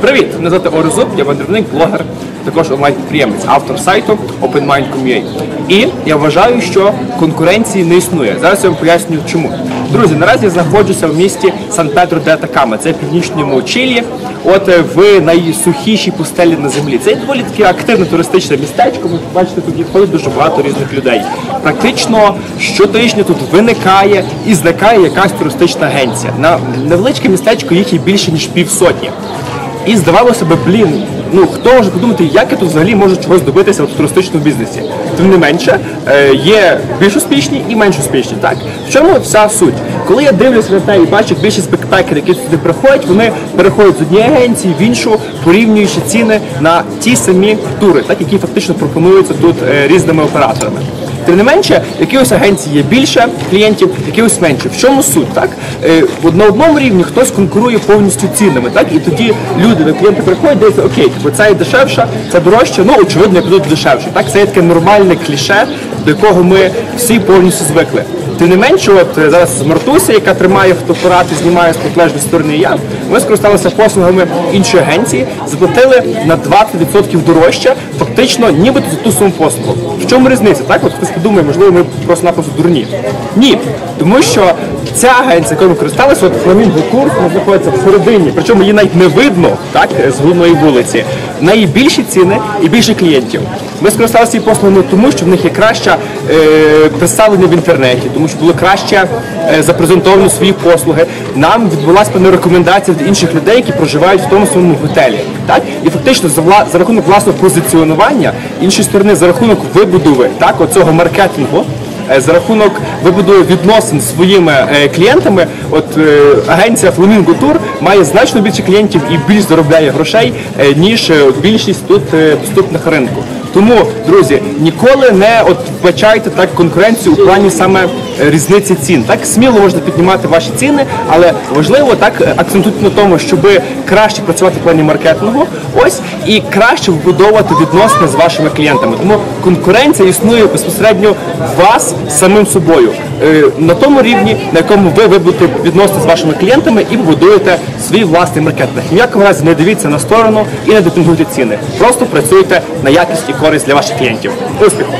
Привіт! Мене звати Орезуб, я мандрівник, блогер, також онлайн-підприємець, автор сайту OpenMind.com.ua. І я вважаю, що конкуренції не існує. Зараз я вам поясню чому. Друзі, наразі я знаходжуся в місті Сан-Педро де Атакама, це в північному Чилі, от е, в найсухішій пустелі на землі. Це доволі таке активне туристичне містечко. Ви бачите, тут відходить дуже багато різних людей. Практично щотижня тут виникає і зникає якась туристична агенція. На невеличке містечко їх є більше ніж півсотні. І здавалося би, блін, ну хто може подумати, як я тут взагалі можу чогось добитися в туристичному бізнесі. Тим не менше, е, є більш успішні і менш успішні. Так в чому вся суть? Коли я дивлюся на те і бачу, більшість бекпекерів, які сюди приходять, вони переходять з однієї агенції в іншу, порівнюючи ціни на ті самі тури, так які фактично пропонуються тут е, різними операторами. Тим не менше, якихось агенцій є більше клієнтів, якихось менше. В чому суть? Так Е, на одному рівні хтось конкурує повністю цінами, так і тоді люди до клієнти приходять, дивляться, окей, типу, це дешевше, це дорожче. Ну очевидно, я піду дешевше. Так, це є таке нормальне кліше, до якого ми всі повністю звикли. Тим не менше, от е, зараз Мартуся, яка тримає фотоапарат і знімає з протилежної сторони я, ми скористалися послугами іншої агенції, заплатили на 20% дорожче, фактично нібито за ту суму послугу. В чому різниця? Так, от хтось подумає, можливо, ми просто-напросто дурні. Ні, тому що ця агенція, якою ми користалися, от Фламінго Тур, вона знаходиться всередині, причому її навіть не видно так, з головної вулиці. В неї більші ціни і більше клієнтів. Ми скористалися цією послугою тому, що в них є краще е, представлення в інтернеті, тому що було краще е, запрезентовано свої послуги. Нам відбулася певна рекомендація від інших людей, які проживають в тому самому готелі. Так? І фактично за, вла, за рахунок власного позиціонування, іншої сторони, за рахунок вибудови так, оцього маркетингу. Е, За рахунок вибудови відносин з своїми е, клієнтами, от е, агенція Flamingo Tour має значно більше клієнтів і більш заробляє грошей, ніж більшість тут доступних ринку. Тому, друзі, ніколи не от вбачайте так конкуренцію у плані саме е, різниці цін. Так сміло можна піднімати ваші ціни, але важливо так е, акцентувати на тому, щоб краще працювати в плані маркетингу, ось і краще вбудовувати відносини з вашими клієнтами. Тому конкуренція існує безпосередньо вас самим собою Е, на тому рівні, на якому ви вибудете відносини з вашими клієнтами і будуєте свій власний маркетинг. Ні в якому разі не дивіться на сторону і не детингуйте ціни. Просто працюйте на якість і користь для ваших клієнтів. Успіху!